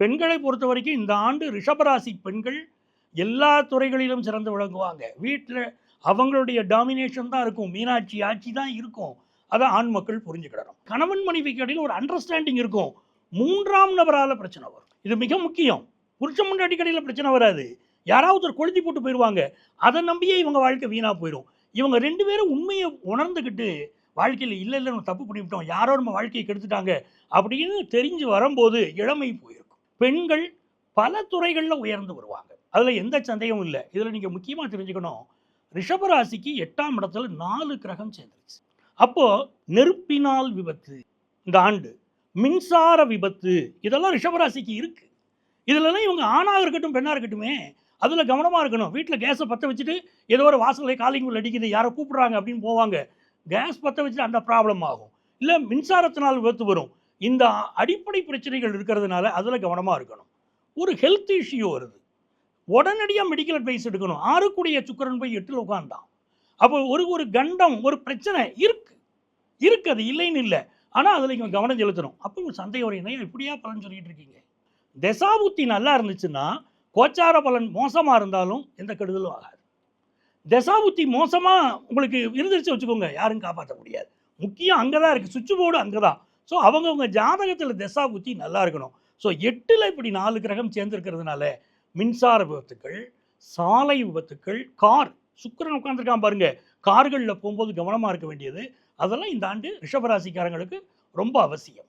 பெண்களை பொறுத்த வரைக்கும் இந்த ஆண்டு ரிஷபராசி பெண்கள் எல்லா துறைகளிலும் சிறந்து விளங்குவாங்க. வீட்டில் அவங்களுடைய டாமினேஷன் தான் இருக்கும். மீனாட்சி ஆட்சி தான் இருக்கும். அதை ஆண் மக்கள் புரிஞ்சுக்கிடணும். கணவன் மனைவிக்கு இடையில் ஒரு அண்டர்ஸ்டாண்டிங் இருக்கும். மூன்றாம் நபரால் பிரச்சனை வரும். இது மிக முக்கியம். புருஷன் முன்னாடி கடையில் பிரச்சனை வராது. யாராவது ஒரு கொழுதி போட்டு போயிடுவாங்க அதை நம்பியே இவங்க வாழ்க்கை வீணாக போயிடும் இவங்க ரெண்டு பேரும் உண்மையை உணர்ந்துக்கிட்டு வாழ்க்கையில் இல்லை இல்லை நம்ம தப்பு பண்ணிவிட்டோம். யாரோ நம்ம வாழ்க்கையை கெடுத்துட்டாங்க அப்படின்னு தெரிஞ்சு வரும்போது இளமை போயிடும் பெண்கள் பல துறைகளில் உயர்ந்து வருவாங்க. அதில் எந்த சந்தேகமும் இல்லை. இதில் நீங்கள் முக்கியமாக தெரிஞ்சுக்கணும். ரிஷபராசிக்கு எட்டாம் இடத்துல நாலு கிரகம் சேர்ந்துருச்சு. அப்போது நெருப்பினால் விபத்து இந்த ஆண்டு. மின்சார விபத்து இதெல்லாம் ரிஷபராசிக்கு இருக்குது இதுலலாம் இவங்க ஆணாக இருக்கட்டும் பெண்ணாக இருக்கட்டுமே அதில் கவனமாக இருக்கணும். வீட்டில் கேஸை பற்ற வச்சுட்டு ஏதோ ஒரு வாசலை காலிங் அடிக்குது யாரோ கூப்பிட்றாங்க அப்படின்னு போவாங்க. கேஸ் பற்ற வச்சுட்டு அந்த ப்ராப்ளம் ஆகும். இல்லை மின்சாரத்தினால் விபத்து வரும். இந்த அடிப்படை பிரச்சனைகள் இருக்கிறதுனால அதில் கவனமாக இருக்கணும். ஒரு ஹெல்த் இஷ்யூ வருது. உடனடியாக மெடிக்கல் அட்வைஸ் எடுக்கணும். ஆறுக்குடைய சுக்கரன் போய் எட்டில் உட்காந்தான் அப்போ ஒரு ஒரு கண்டம் ஒரு பிரச்சனை இருக்கு. இருக்கு அது இல்லைன்னு இல்லை. ஆனால் அதில் இவங்க கவனம் செலுத்தணும். அப்போ ஒரு சந்தேகம் வரும் என்ன இப்படியா பலன் சொல்லிட்டு இருக்கீங்க? தசாபுத்தி நல்லா இருந்துச்சுன்னா கோச்சார பலன் மோசமாக இருந்தாலும் எந்த கெடுதலும் ஆகாது. தசாபுத்தி மோசமாக உங்களுக்கு இருந்துருச்சு வச்சுக்கோங்க. யாரும் காப்பாற்ற முடியாது. முக்கியம் அங்கே தான் இருக்குது சுவிட்ச் போர்டு அங்கே தான் ஸோ அவங்கவுங்க ஜாதகத்தில் தசாபுத்தி நல்லா இருக்கணும். ஸோ எட்டில் இப்படி நாலு கிரகம் சேர்ந்துருக்கிறதுனால மின்சார விபத்துக்கள் சாலை விபத்துக்கள் கார். சுக்கரன் உட்காந்துருக்கான் பாருங்க. கார்களில் போகும்போது கவனமாக இருக்க வேண்டியது. அதெல்லாம் இந்த ஆண்டு ரிஷபராசிக்காரங்களுக்கு ரொம்ப அவசியம்.